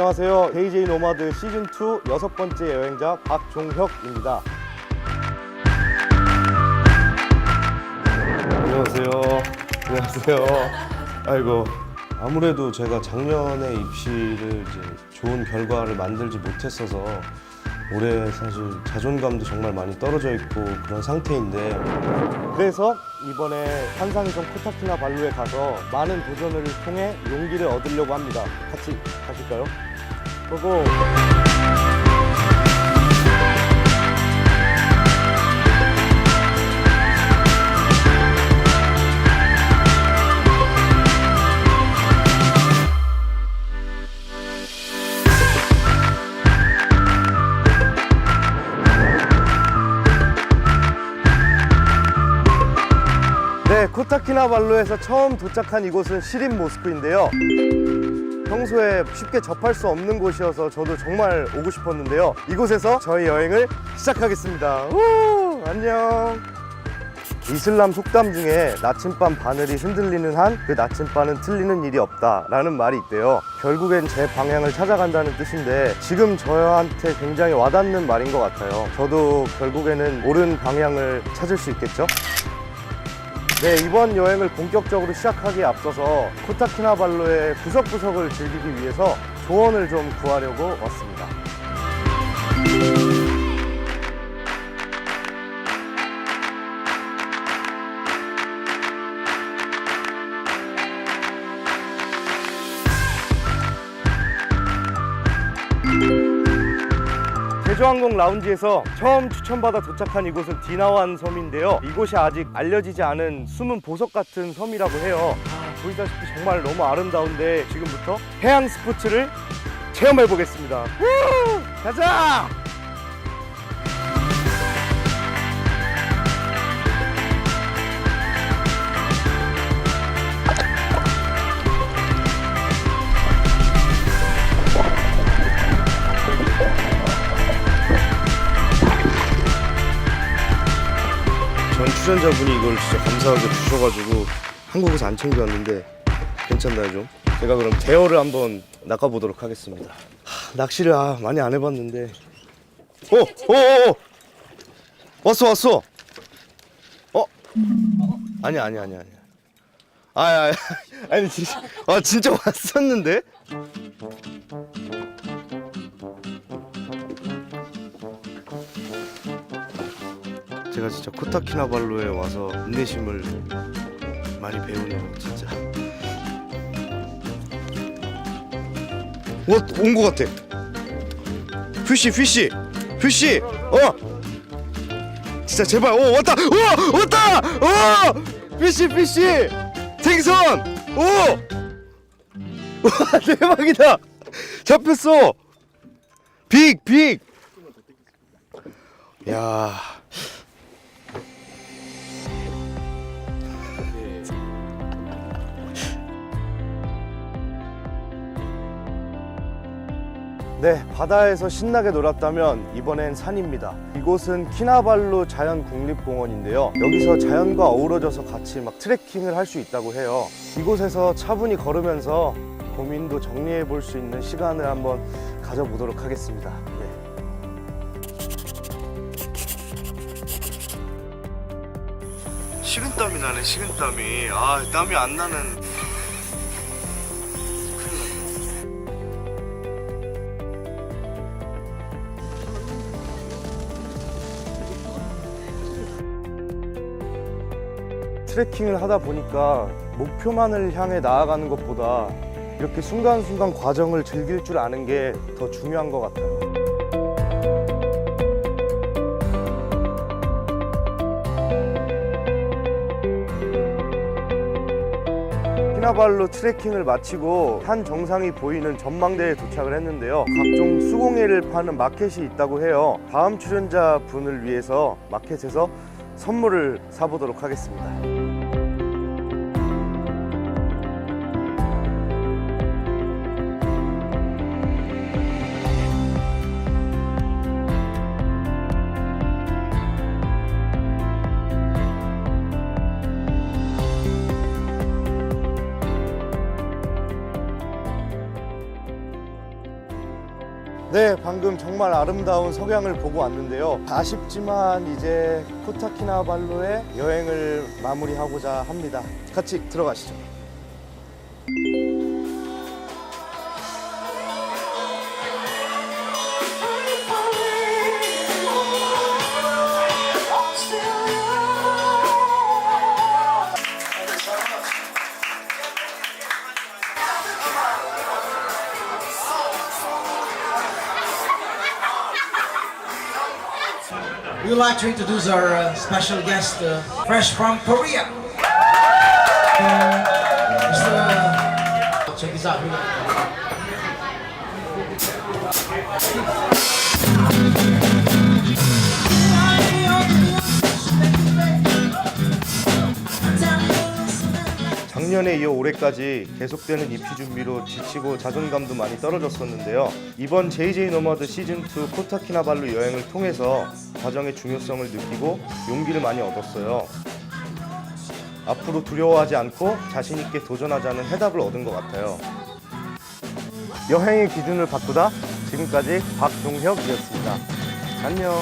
안녕하세요. KJ 노마드 시즌2 여섯 번째 여행자 박종혁입니다. 안녕하세요. 안녕하세요. 아이고. 아무래도 제가 작년에 입시를 이제 좋은 결과를 만들지 못했어서 올해 사실 자존감도 정말 많이 떨어져 있고 그런 상태인데 그래서 이번에 환상이성 코타키나 발루에 가서 많은 도전을 통해 용기를 얻으려고 합니다. 같이 가실까요? 고고! 네, 코타키나발루에서 처음 도착한 이곳은 시린 모스크인데요. 평소에 쉽게 접할 수 없는 곳이어서 저도 정말 오고 싶었는데요. 이곳에서 저희 여행을 시작하겠습니다. 우, 안녕. 이슬람 속담 중에 나침반 바늘이 흔들리는 한 그 나침반은 틀리는 일이 없다라는 말이 있대요. 결국엔 제 방향을 찾아간다는 뜻인데 지금 저한테 굉장히 와닿는 말인 것 같아요. 저도 결국에는 옳은 방향을 찾을 수 있겠죠? 네, 이번 여행을 본격적으로 시작하기에 앞서서 코타키나발루의 구석구석을 즐기기 위해서 조언을 좀 구하려고 왔습니다. 제주항공 라운지에서 처음 추천받아 도착한 이곳은 디나완 섬인데요. 이곳이 아직 알려지지 않은 숨은 보석 같은 섬이라고 해요. 아, 보이다시피 정말 너무 아름다운데 지금부터 해양 스포츠를 체험해 보겠습니다. 가자! 전 출연자분이 이걸 진짜 감사하게 주셔가지고 한국에서 안 챙겨왔는데 괜찮나요 좀? 제가 그럼 대어를 한번 낚아보도록 하겠습니다. 하, 낚시를 아, 많이 안 해봤는데. 오, 오, 오, 오! 왔어, 왔어. 어? 아니, 아니, 아니, 아니. 아, 아, 아니, 진짜, 아, 진짜 왔었는데? 제가 진짜 코타키나발루에 와서 인내심을 많이 배우네요, 진짜. 어, 온것 같아. 퓨시, 퓨시, 퓨시. 어. 진짜 제발. 오, 왔다. 오, 왔다. 오, 퓨시, 퓨시. 생선. 오. 와, 대박이다. 잡혔어. 빅, 빅. 야. 네, 바다에서 신나게 놀았다면 이번엔 산입니다. 이곳은 키나발루 자연국립공원인데요. 여기서 자연과 어우러져서 같이 막 트레킹을 할 수 있다고 해요. 이곳에서 차분히 걸으면서 고민도 정리해 볼 수 있는 시간을 한번 가져보도록 하겠습니다. 네. 식은땀이 나네, 식은땀이. 아, 땀이 안 나는. 트레킹을 하다 보니까 목표만을 향해 나아가는 것보다 이렇게 순간순간 과정을 즐길 줄 아는 게 더 중요한 것 같아요. 키나발루 트레킹을 마치고 산 정상이 보이는 전망대에 도착을 했는데요. 각종 수공예를 파는 마켓이 있다고 해요. 다음 출연자 분을 위해서 마켓에서 선물을 사보도록 하겠습니다. 네, 방금 정말 아름다운 석양을 보고 왔는데요. 아쉽지만 이제 코타키나발루의 여행을 마무리하고자 합니다. 같이 들어가시죠. We would like to introduce our uh, special guest, uh, fresh from Korea. Mr. Check this out. 작년에 이어 올해까지 계속되는 입시 준비로 지치고 자존감도 많이 떨어졌었는데요. 이번 JJ 노마드 시즌2 코타키나발루 여행을 통해서 과정의 중요성을 느끼고 용기를 많이 얻었어요. 앞으로 두려워하지 않고 자신있게 도전하자는 해답을 얻은 것 같아요. 여행의 기준을 바꾸다 지금까지 박종혁이었습니다. 안녕.